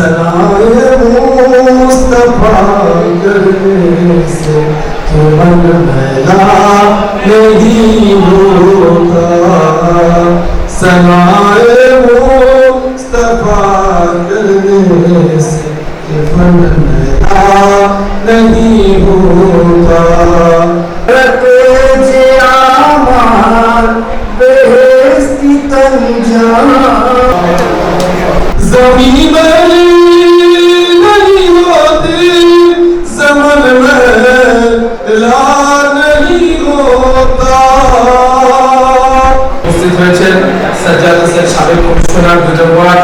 सराय मुस्तफ़ा से केवल मेला नहीं होता सराय मुस्तफ़ा करे से केवल मेला नहीं होता रखो जे जमीन में नहीं होती जमन में ला नहीं होता উপস্থিত হয়েছেন সাজ্জাদ হোসেন সাবেক কমিশনার দুজন ওয়ার্ড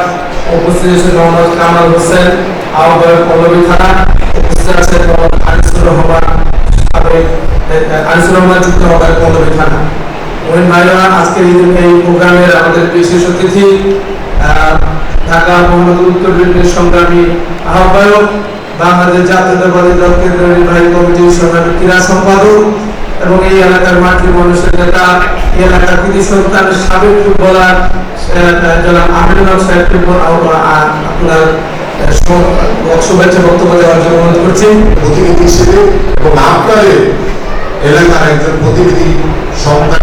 উপস্থিত হয়েছেন মোহাম্মদ কামাল হোসেন আহ্বায়ক পল্লবী থানা উপস্থিত আছেন মোহাম্মদ আনিসুর রহমান সাবেক আনিসুর রহমান যুক্ত আহ্বায়ক পল্লবী থানা মহিন ভাইরা আজকের এই এই প্রোগ্রামের আমাদের বিশেষ অতিথি আহ, ঢাকা মোহাম্মদ উত্তর বিএনপির সংগ্রামী আহ্বায়ক বাংলাদেশ জাতীয়তাবাদী দল কেন্দ্রীয় নির্বাহী কমিটির সংগ্রামী ক্রীড়া সম্পাদক এবং এই এলাকার মাটির মানুষের নেতা এলাকার কৃতি সন্তান সাবেক ফুটবলার জনাব আমিনুল হক সাহেবকে ব- আহ, আহ, আপনার শুভেচ্ছা বক্তব্য দেওয়ার জন্য অনুরোধ করছি। প্রতিনিধি হিসেবে এবং আপনাদের এলাকার একজন প্রতিনিধি সন্তান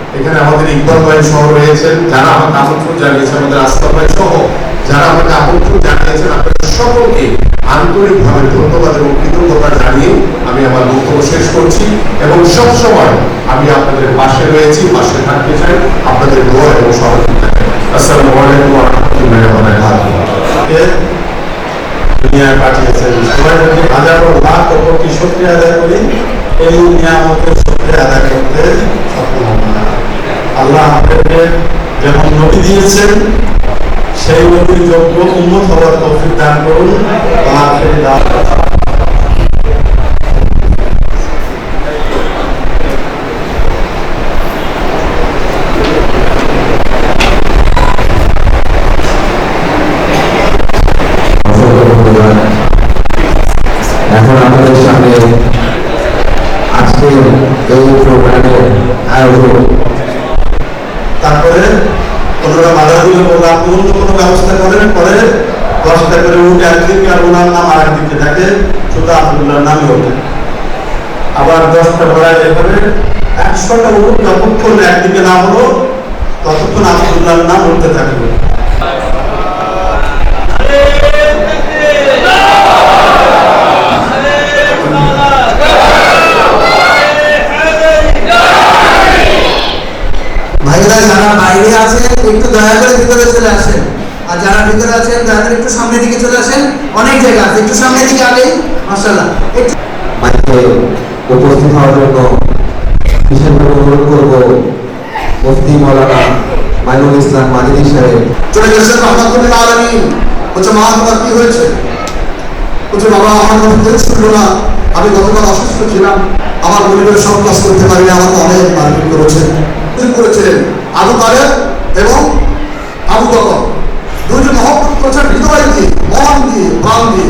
এখানে আমাদের ইকবাল ভাই সহ রয়েছেন, যারা আমাকে আমন্ত্রণ জানিয়েছেন, আমাদের আস্থা ভাই সহ, যারা আমাকে আমন্ত্রণ জানিয়েছেন, আপনাদের সকলকে আন্তরিকভাবে ধন্যবাদ এবং কৃতজ্ঞতা জানিয়ে আমি আমার বক্তব্য শেষ করছি এবং সব সময় আমি আপনাদের পাশে রয়েছি, পাশে থাকতে চাই। আপনাদের দোয়া এবং সহযোগিতা। আসসালামু আলাইকুম রাহমাতুল্লাহি দুনিয়ায় পাঠিয়েছেন সবাই হাজারো লাখ কোটি শুক্রিয়া আদায় করি। এই নিয়ামতের শুক্রিয়া আদায় করতে সক্ষম আল্লাহ আমাদেরকে যেমন নবী দিয়েছেন, সেই নবীর যোগ্য উন্মত হওয়ার তৌফিক দান করুন। অসংখ্য ধন্যবাদ এখন আমাদের সামনে আজকের এই প্রোগ্রামের আয়োজক তারপরে ওনারা বাধা দিলে বলল আপনি অন্য কোনো ব্যবস্থা করেন, পরে দশটা করে উঠে একদিকে আর ওনার নাম আর একদিকে থাকে শুধু আব্দুল্লাহর নামে ওঠে আবার দশটা পড়ায় এভাবে একশোটা উঠুক যতক্ষণ একদিকে না হলো, ততক্ষণ আব্দুল্লাহর নাম উঠতে থাকবে। ভাইরা যারা বাইরে আছেন একটু দয়া করে ভিতরে চলে আসেন। আর যারা ভিতরে আছেন দয়া করে একটু সামনের দিকে চলে আসেন। অনেক জায়গা আছে একটু সামনের দিকে আগেই মাসাল্লাহ উপস্থিত হওয়ার জন্য বিশেষভাবে অনুরোধ করব মুফতি মৌলানা মাইনুল ইসলাম মাজিদি সাহেব। চলে গেছেন রহমাতুল্লাহ আলামিন। বলছে মা তোমার কি হয়েছে? বলছে বাবা আমার কোনো হেল্প ছিল না। আমি গতকাল অসুস্থ ছিলাম। আমার পরিবারের সব কাজ করতে পারি না আমাকে অনেক মারপিট করেছে। কি করেছিলেন আবু তালেব এবং আবু বকর। দুজন মহব্বত করেছেন হৃদয় দিয়ে, মন দিয়ে, প্রাণ দিয়ে।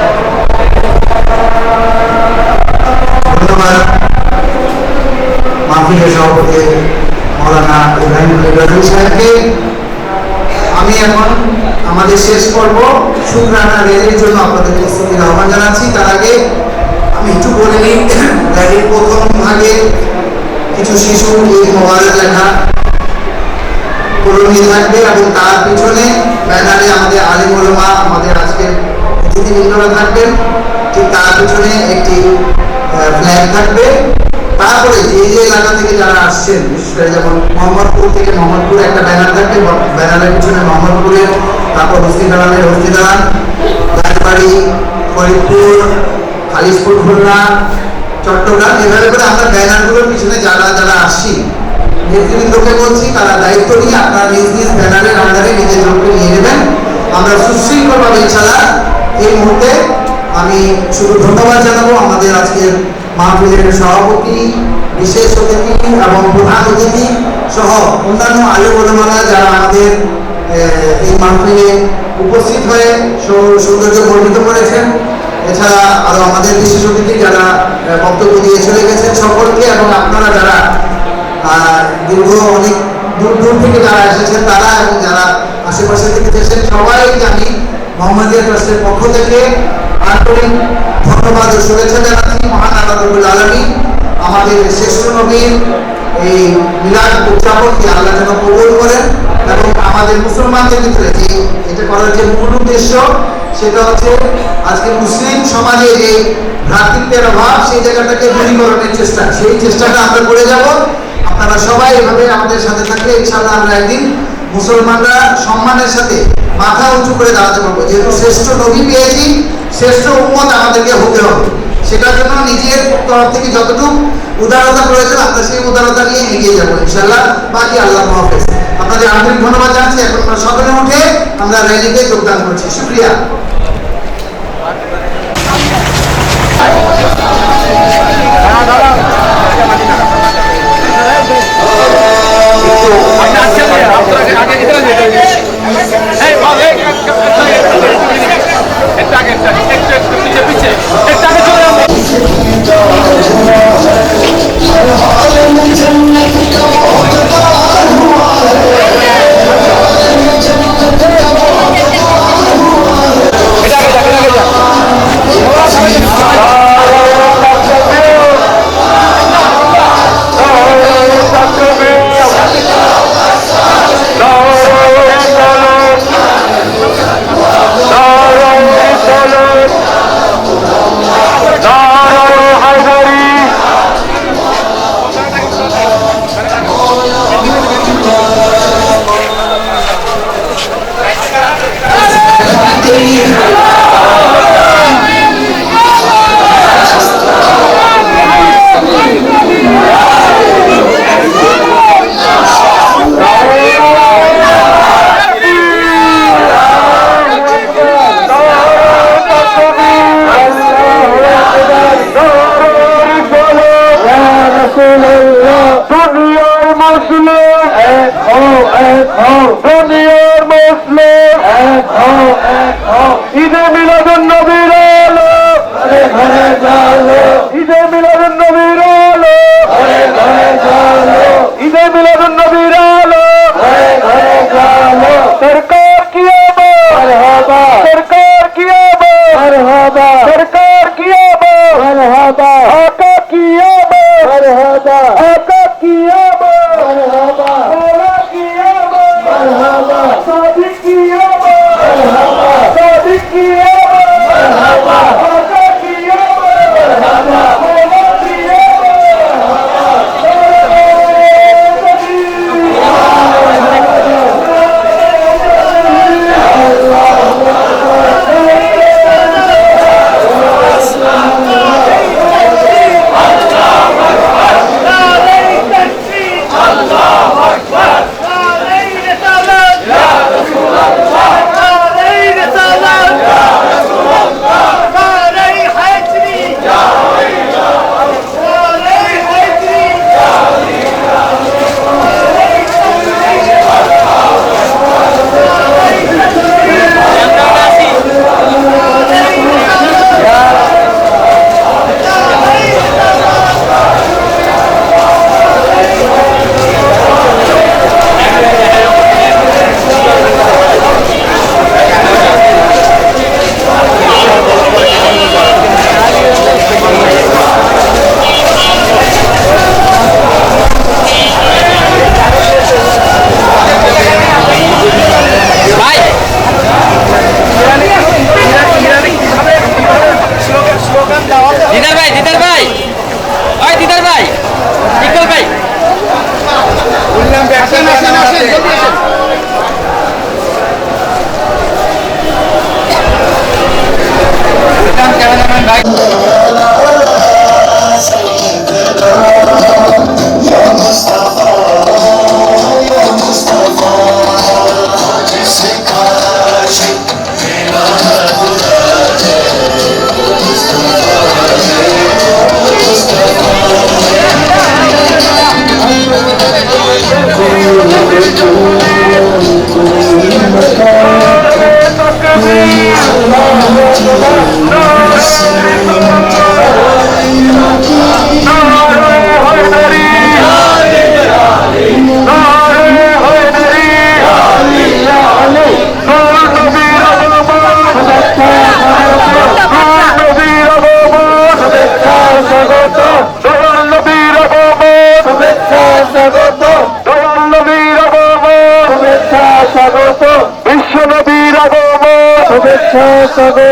মাহফিলের সভাপতি মৌলানা ইব্রাহিম সাহেবকে আমি এখন আমাদের শেষ পর্ব শুক্রানা র্যালির জন্য আপনাদের প্রস্তুতির আহ্বান জানাচ্ছি। তার আগে আমি একটু বলে নিই, র্যালির প্রথম ভাগে কিছু শিশু ঈদ মোবারক লেখা কলোনি থাকবে এবং তার পিছনে ব্যানারে আমাদের আলিম ওলমা আমাদের আজকের অতিথিবৃন্দরা থাকবেন। ঠিক তার পিছনে একটি ফ্ল্যাগ থাকবে। তারপরে যে যে এলাকা থেকে যারা আসছেন, বিশেষ করে যেমন মোহাম্মদপুর থেকে মোহাম্মদপুরে, একটা ব্যানার থাকে, ব্যানারের পিছনে মোহাম্মদপুরের, তারপর হস্তিদালানের হস্তিদালান রাজবাড়ি, ফরিদপুর, খালিশপুর, খুলনা, চট্টগ্রাম এভাবে করে আমরা ব্যানারগুলোর পিছনে যারা যারা আসছি, নেতৃবৃন্দকে বলছি, তারা দায়িত্ব নিয়ে আপনারা নিজ নিজ ব্যানারের আন্ডারে নিজের লোককে নিয়ে নেবেন। আমরা সুশৃঙ্খলভাবে ইনশাল্লাহ এই মুহূর্তে আমি শুধু ধন্যবাদ জানাব আমাদের আজকের মাহফিলের সভাপতি, বিশেষ অতিথি এবং প্রধান অতিথি সহ অন্যান্য আলেম ওলামারা যারা আমাদের এই মাহফিলে উপস্থিত হয়ে সৌন্দর্য বর্ধিত করেছেন। এছাড়া আরও আমাদের বিশেষ অতিথি যারা বক্তব্য দিয়ে চলে গেছেন সকলকে এবং আপনারা যারা দীর্ঘ অনেক দূর দূর থেকে যারা এসেছেন, তারা এবং যারা আশেপাশে থেকে এসেছেন, সবাইকে আমি মোহাম্মদিয়া ট্রাস্টের পক্ষ থেকে আন্তরিক ধন্যবাদ ও শুভেচ্ছা জানাচ্ছি মহান আল্লাহ আলমী, আমাদের শ্রেষ্ঠ নবীর এই মিলাদ উদযাপনকে আল্লাহ যেন কবুল করেন এবং আমাদের মুসলমানদের ভিতরে যে এটা করার যে মূল উদ্দেশ্য, সেটা হচ্ছে আজকে মুসলিম সমাজে যে ভ্রাতৃত্বের অভাব, সেই জায়গাটাকে দূরীকরণের চেষ্টা। সেই চেষ্টাটা আমরা করে যাব। আপনারা সবাই এভাবে আমাদের সাথে থাকলে ইনশাআল্লাহ আমরা একদিন মুসলমানরা সম্মানের সাথে মাথা উঁচু করে দাঁড়াতে পারব। যেহেতু শ্রেষ্ঠ নবী পেয়েছি শ্রেষ্ঠ উন্মত আমাদেরকে হতে হবে। সেটার জন্য নিজের তরফ থেকে যতটুকু উদারতা প্রয়োজন, আমরা সেই উদারতা নিয়ে এগিয়ে যাব ইনশাল্লাহ বাকি আল্লাহ হাফেজ। আপনাদের আন্তরিক ধন্যবাদ জানাচ্ছি। এখন সকালে উঠে আমরা র্যালিতে যোগদান করছি। শুক্রিয়া। দুনিয়ার আসেন আসেন আসেন Tocando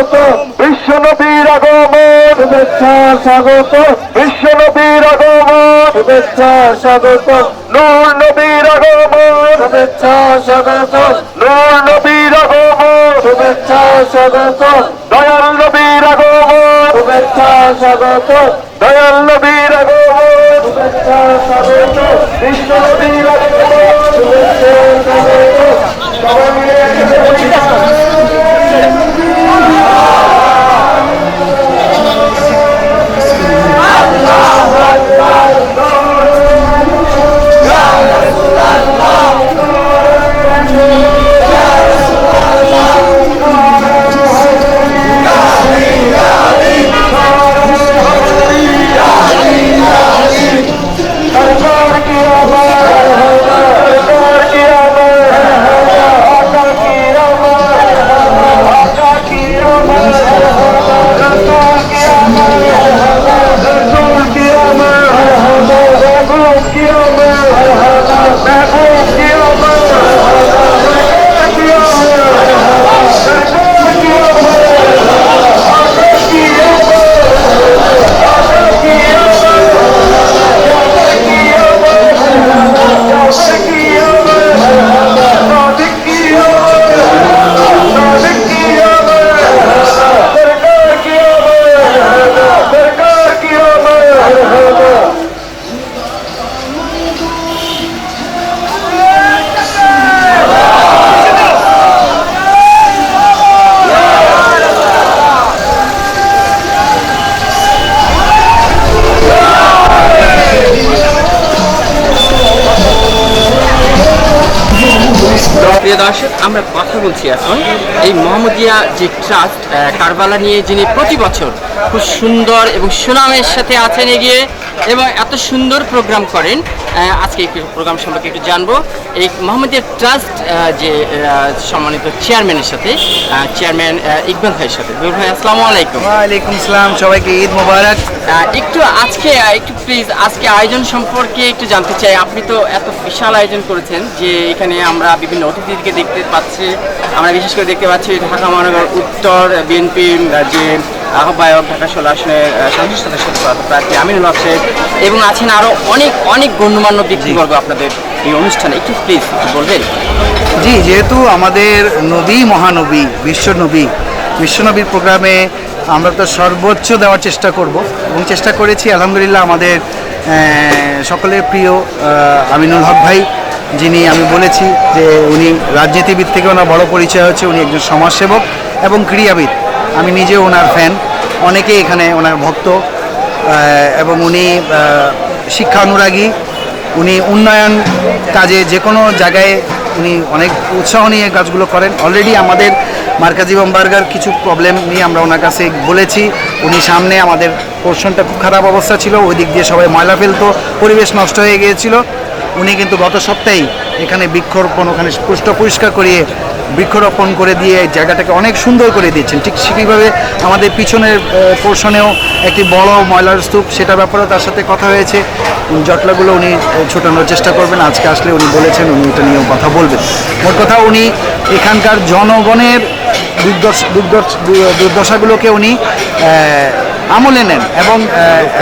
স্বাগত। বিশ্ব নবীর আগমন। শুভেচ্ছা স্বাগত। বিশ্ব নবীর আগমন। শুভেচ্ছা স্বাগত। নূর নবীর আগমন। শুভেচ্ছা স্বাগত। নূর নবীর আগমন। শুভেচ্ছা স্বাগত। দয়াল নবীর আগমন। শুভেচ্ছা স্বাগত। দয়াল নবীর আগমন। শুভেচ্ছা স্বাগত। বিশ্ব নবীর আগমন। শুভেচ্ছা স্বাগত। সবাই Ya Resulallah Ya Resulallah Mohammadia যে ট্রাস্ট কারবালা নিয়ে যিনি প্রতি বছর খুব সুন্দর এবং সুনামের সাথে আছেন এগিয়ে এবং এত সুন্দর প্রোগ্রাম করেন আজকে একটু প্রোগ্রাম সম্পর্কে একটু জানব। এই মোহাম্মদিয়া ট্রাস্ট যে সম্মানিত চেয়ারম্যানের সাথে চেয়ারম্যান ইকবাল ভাইয়ের সাথে। ইকবাল ভাই আসসালামু আলাইকুম। ওয়ালাইকুম সালাম সবাইকে ঈদ মোবারক। একটু আজকে একটু প্লিজ আজকে আয়োজন সম্পর্কে একটু জানতে চাই। আপনি তো এত বিশাল আয়োজন করেছেন যে এখানে আমরা বিভিন্ন অতিথিদেরকে দেখতে পাচ্ছি। আমরা বিশেষ করে দেখতে পাচ্ছি ঢাকা মহানগর উত্তর বিএনপি যে আহ্বায়ক ঢাকা ষোলো আসনের আহ, সংসদ সদস্য প্রার্থী আমিনুল হক সাহেব এবং আছেন আরও অনেক অনেক গণ্যমান্য ব্যক্তিবর্গ আপনাদের এই অনুষ্ঠানে। একটু প্লিজ বলবেন? জি যেহেতু আমাদের নবী মহানবী বিশ্ব নবী বিশ্বনবীর প্রোগ্রামে আমরা তো সর্বোচ্চ দেওয়ার চেষ্টা করব। এবং চেষ্টা করেছি আলহামদুলিল্লাহ আমাদের সকলের প্রিয় আমিনুল হক ভাই যিনি আমি বলেছি যে উনি রাজনীতিবিদ থেকে ওনার বড় পরিচয় হচ্ছে উনি একজন সমাজসেবক এবং ক্রীড়াবিদ। আমি নিজে ওনার ফ্যান অনেকেই এখানে ওনার ভক্ত এবং উনি শিক্ষা অনুরাগী উনি উন্নয়ন কাজে যে কোনো জায়গায় উনি অনেক উৎসাহ নিয়ে কাজগুলো করেন। অলরেডি আমাদের মার্কাজি বাম্বার্গার কিছু প্রবলেম নিয়ে আমরা ওনার কাছে বলেছি। উনি সামনে আমাদের পোর্শনটা খুব খারাপ অবস্থা ছিল, ওই দিক দিয়ে সবাই ময়লা ফেলতো, পরিবেশ নষ্ট হয়ে গিয়েছিল। উনি কিন্তু গত সপ্তাহেই এখানে বৃক্ষরোপণ ওখানে পুষ্ট পরিষ্কার করিয়ে বৃক্ষরোপণ করে দিয়ে জায়গাটাকে অনেক সুন্দর করে দিয়েছেন। ঠিক সেইভাবে আমাদের পিছনের পোর্শনেও একটি বড় ময়লার স্তূপ সেটা ব্যাপারেও তার সাথে কথা হয়েছে। জটলাগুলো উনি ছোটানোর চেষ্টা করবেন। আজকে আসলে উনি বলেছেন, উনি এটা নিয়েও কথা বলবেন। মোট কথা উনি এখানকার জনগণের দুর্দশ দুর্দশ দুর্দশাগুলোকে উনি আমলে নেন এবং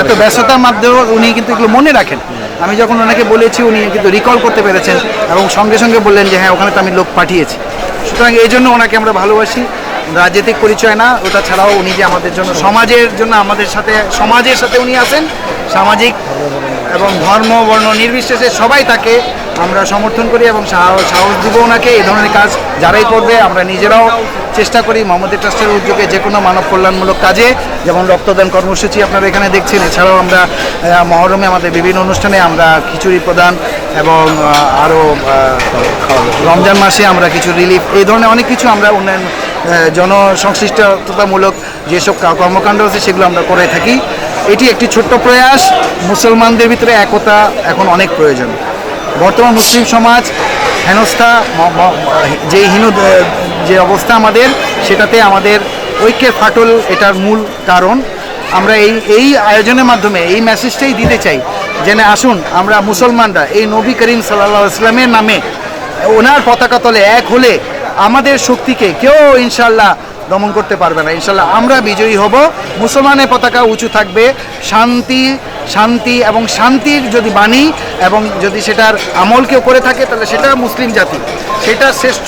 এত ব্যস্ততার মাধ্যমেও উনি কিন্তু এগুলো মনে রাখেন। আমি যখন ওনাকে বলেছি, উনি কিন্তু রিকল করতে পেরেছেন এবং সঙ্গে সঙ্গে বললেন যে হ্যাঁ ওখানে তো আমি লোক পাঠিয়েছি। সুতরাং এই জন্য ওনাকে আমরা ভালোবাসি। রাজনৈতিক পরিচয় না, ওটা ছাড়াও উনি যে আমাদের জন্য, সমাজের জন্য আমাদের সাথে, সমাজের সাথে উনি আছেন। সামাজিক এবং ধর্ম, বর্ণ নির্বিশেষে সবাই তাকে আমরা সমর্থন করি এবং সাহ- সাহস দিব ওনাকে। এই ধরনের কাজ যারাই করবে, আমরা নিজেরাও চেষ্টা করি মোহাম্মদ ট্রাস্টের উদ্যোগে যে কোনো মানব কল্যাণমূলক কাজে। যেমন রক্তদান কর্মসূচি আপনারা এখানে দেখছেন, এছাড়াও আমরা মহরমে আমাদের বিভিন্ন অনুষ্ঠানে আমরা খিচুড়ি প্রদান এবং আরও রমজান মাসে আমরা কিছু রিলিফ এই ধরনের অনেক কিছু আমরা উন্নয়ন জনসংশ্লিষ্টতামূলক যেসব কর্মকাণ্ড আছে সেগুলো আমরা করে থাকি। এটি একটি ছোট্ট প্রয়াস, মুসলমানদের ভিতরে একতা এখন অনেক প্রয়োজন। বর্তমান মুসলিম সমাজ হেনস্থা যে হীন যে অবস্থা আমাদের, সেটাতে আমাদের ঐক্যের ফাটল এটার মূল কারণ। আমরা এই এই আয়োজনের মাধ্যমে, এই মেসেজটাই দিতে চাই যে না, আসুন আমরা মুসলমানরা এই নবী করিম সাল্লাহ ইসলামের নামে ওনার পতাকা তলে এক হলে আমাদের শক্তিকে কেউ ইনশাল্লাহ দমন করতে পারবে না। ইনশাল্লাহ আমরা বিজয়ী হব। মুসলমানের পতাকা উঁচু থাকবে। শান্তি শান্তি এবং শান্তির যদি বাণী এবং যদি সেটার আমল কেউ করে থাকে, তাহলে সেটা মুসলিম জাতি। সেটা শ্রেষ্ঠ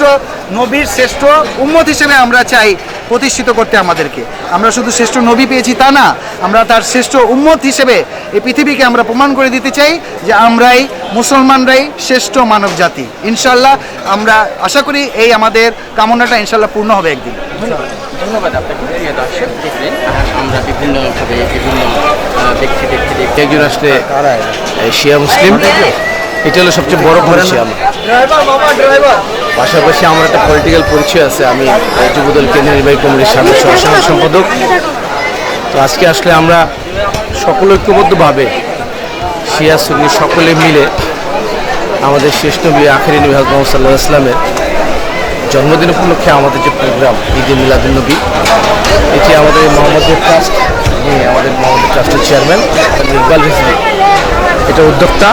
নবীর শ্রেষ্ঠ উন্মত হিসেবে আমরা চাই প্রতিষ্ঠিত করতে আমাদেরকে। আমরা শুধু শ্রেষ্ঠ নবী পেয়েছি তা না, আমরা তার শ্রেষ্ঠ উম্মত হিসেবে এই পৃথিবীকে আমরা প্রমাণ করে দিতে চাই যে আমরাই মুসলমানরাই শ্রেষ্ঠ মানব জাতি। ইনশাল্লাহ আমরা আশা করি এই আমাদের কামনাটা ইনশাল্লাহ পূর্ণ হবে একদিন। ধন্যবাদ। আপনাকে। প্রিয় দর্শক দেখলেন আমরা বিভিন্নভাবে বিভিন্ন আহ, ব্যক্তি ব্যক্তি দেখতে একজন আসলে এই শিয়া মুসলিম। এটা হলো সবচেয়ে বড় পরিচয় আমার পাশাপাশি আমার একটা পলিটিক্যাল পরিচয় আছে। আমি যুবদল কেন্দ্রীয় নির্বাহী কমিটির সাবেক সহসাধারণ সম্পাদক। তো আজকে আসলে আমরা সকল ঐক্যবদ্ধভাবে শিয়া সুন্নি সকলে মিলে আমাদের শেষ নবী আখেরি নবী মোহাম্মদ সাল্লাহ ইসলামের জন্মদিন উপলক্ষে আমাদের যে প্রোগ্রাম ঈদে মিলাদুল নবী, এটি আমাদের মোহাম্মদের ট্রাস্ট আমাদের মোহাম্মদ ট্রাস্টের চেয়ারম্যান ইকবাল রিজভি এটা উদ্যোক্তা।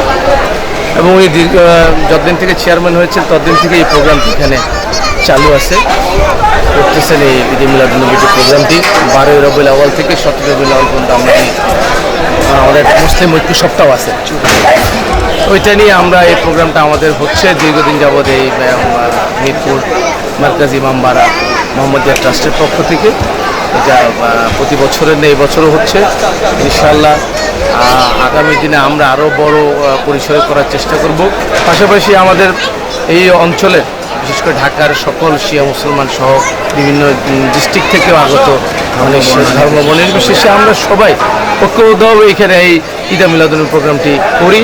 এবং উনি দীর্ঘ যতদিন থেকে চেয়ারম্যান হয়েছেন, ততদিন থেকে এই প্রোগ্রামটি এখানে চালু আছে। করতেছেন এই ঈদে মিলাদুল নবীর যে প্রোগ্রামটি বারোই রবিউল আওয়াল থেকে সতেরো রবিউল আওয়াল পর্যন্ত আমরা আমাদের মুসলিম ঐক্য সপ্তাহ আছে। ওইটা নিয়ে আমরা এই প্রোগ্রামটা আমাদের হচ্ছে। দীর্ঘদিন যাবৎ এই মিরপুর মার্কাজ ইমামবাড়া মোহাম্মদিয়া ট্রাস্টের পক্ষ থেকে। এটা প্রতি বছরের নেই বছরও হচ্ছে ইনশাল্লাহ আগামী দিনে আমরা আরও বড় পরিসরে করার চেষ্টা করব। পাশাপাশি আমাদের এই অঞ্চলে, বিশেষ করে ঢাকার সকল শিয়া মুসলমান সহ বিভিন্ন ডিস্ট্রিক্ট থেকেও আগত মানে ধর্ম নির্বিশেষে আমরা সবাই ঐক্যবদ্ধভাবে এখানে এই ঈদা মিলাদুল প্রোগ্রামটি করি।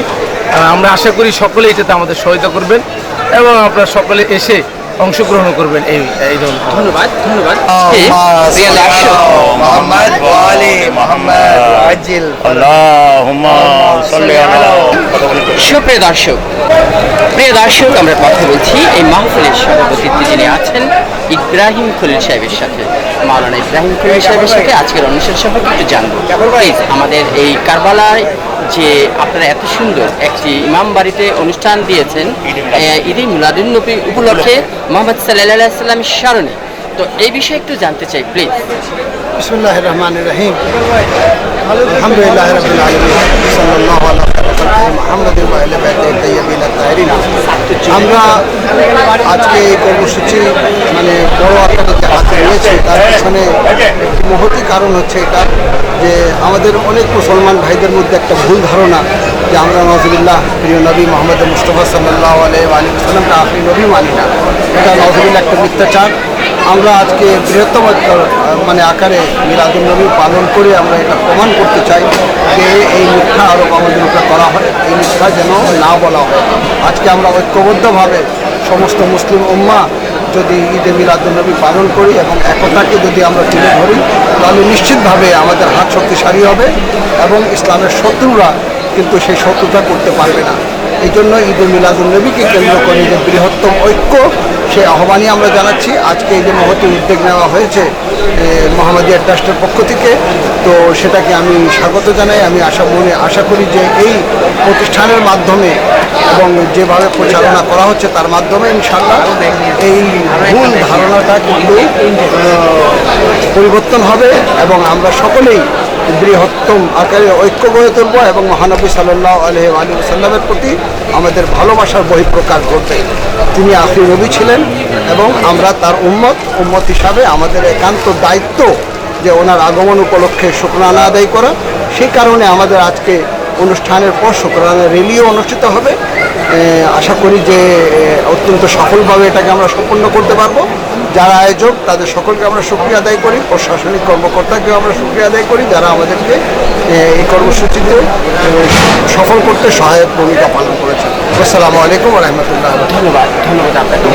আমরা আশা করি সকলে এটাতে আমাদের সহায়তা করবেন এবং আপনারা সকলে এসে অংশগ্রহণ করবেন এই এই ধন্যবাদ ধন্যবাদ। আজকে প্রিয় দর্শক মোহাম্মদ ওয়ালি মোহাম্মদ আজিল। সুপ্রিয় দর্শক প্রিয় দর্শক আমরা কথা বলছি এই মাহফিলের সভাপতিত্বে যিনি আছেন ইব্রাহিম খলিল সাহেবের সাথে মাওলানা ইব্রাহিম খলিল সাহেবের সাথে আজকের অনুষ্ঠান সম্পর্কে একটু জানব। আমাদের এই কারবালায় যে আপনারা এত সুন্দর একটি ইমাম বাড়িতে অনুষ্ঠান দিয়েছেন ঈদে মিলাদুল নবী উপলক্ষে মোহাম্মদ সাল্লাহ স্মরণে। তো এই বিষয়ে একটু জানতে চাই প্লিজ বিসমুল্লাহ রহমান রহিম। আলহামদুলিল্লাহ আমরা আজকে এই কর্মসূচি মানে বড় আকারে হাতে নিয়েছে তার পিছনে একটি মহতি কারণ হচ্ছে এটা যে আমাদের অনেক মুসলমান ভাইদের মধ্যে একটা ভুল ধারণা যে আমরা নজরুল্লাহ প্রিয় নবী মোহাম্মদ মুস্তফা সাল্লাহ আলাই আলী সাল্লামটা আপনি নবী মানি না। এটা নজরুল্লাহ একটা মিথ্যাচার। আমরা আজকে বৃহত্তম মানে আকারে মিলাদুল নবী পালন করে আমরা এটা প্রমাণ করতে চাই যে এই মিথ্যা আরোপ আমাদের উপরে করা হয়, এই মিথ্যা যেন না বলা হয়। আজকে আমরা ঐক্যবদ্ধভাবে সমস্ত মুসলিম উম্মা যদি ঈদে মিলাদুল নবী পালন করি এবং একতাকে যদি আমরা তুলে ধরি, তাহলে নিশ্চিতভাবে আমাদের হাত শক্তিশালী হবে এবং ইসলামের শত্রুরা কিন্তু সেই শত্রুতা করতে পারবে না। এই জন্য ঈদুল মিলাদুল নবীকে কেন্দ্র করে যে বৃহত্তম ঐক্য সেই আহ্বানই আমরা জানাচ্ছি। আজকে এই যে মহতি উদ্যোগ নেওয়া হয়েছে মোহাম্মদিয়া ট্রাস্টের পক্ষ থেকে, তো সেটাকে আমি স্বাগত জানাই। আমি আশা মনে আশা করি যে এই প্রতিষ্ঠানের মাধ্যমে এবং যেভাবে পরিচালনা করা হচ্ছে তার মাধ্যমে ইনশাল্লাহ এই ভুল ধারণাটা কিন্তু পরিবর্তন হবে এবং আমরা সকলেই বৃহত্তম আকারে ঐক্য গড়ে তুলব এবং মহানবী সাল্লাহ আলহ আলী সাল্লামের প্রতি আমাদের ভালোবাসার বহিঃপ্রকাশ ঘটবে। তিনি আখরি নবী ছিলেন এবং আমরা তার উম্মত উম্মত হিসাবে আমাদের একান্ত দায়িত্ব যে ওনার আগমন উপলক্ষে শুক্রানা আদায় করা। সেই কারণে আমাদের আজকে অনুষ্ঠানের পর শুক্রানা রেলিও অনুষ্ঠিত হবে। আশা করি যে অত্যন্ত সফলভাবে এটাকে আমরা সম্পন্ন করতে পারব। যারা আয়োজক, তাদের সকলকে আমরা সুক্রিয়া আদায় করি। প্রশাসনিক কর্মকর্তাকেও আমরা সুক্রিয়া আদায় করি যারা আমাদেরকে এই কর্মসূচিতে সফল করতে সহায়ক ভূমিকা পালন করেছেন। আসসালামু আলাইকুম রহমতুল্লাহ ধন্যবাদ ধন্যবাদ আপনাকে।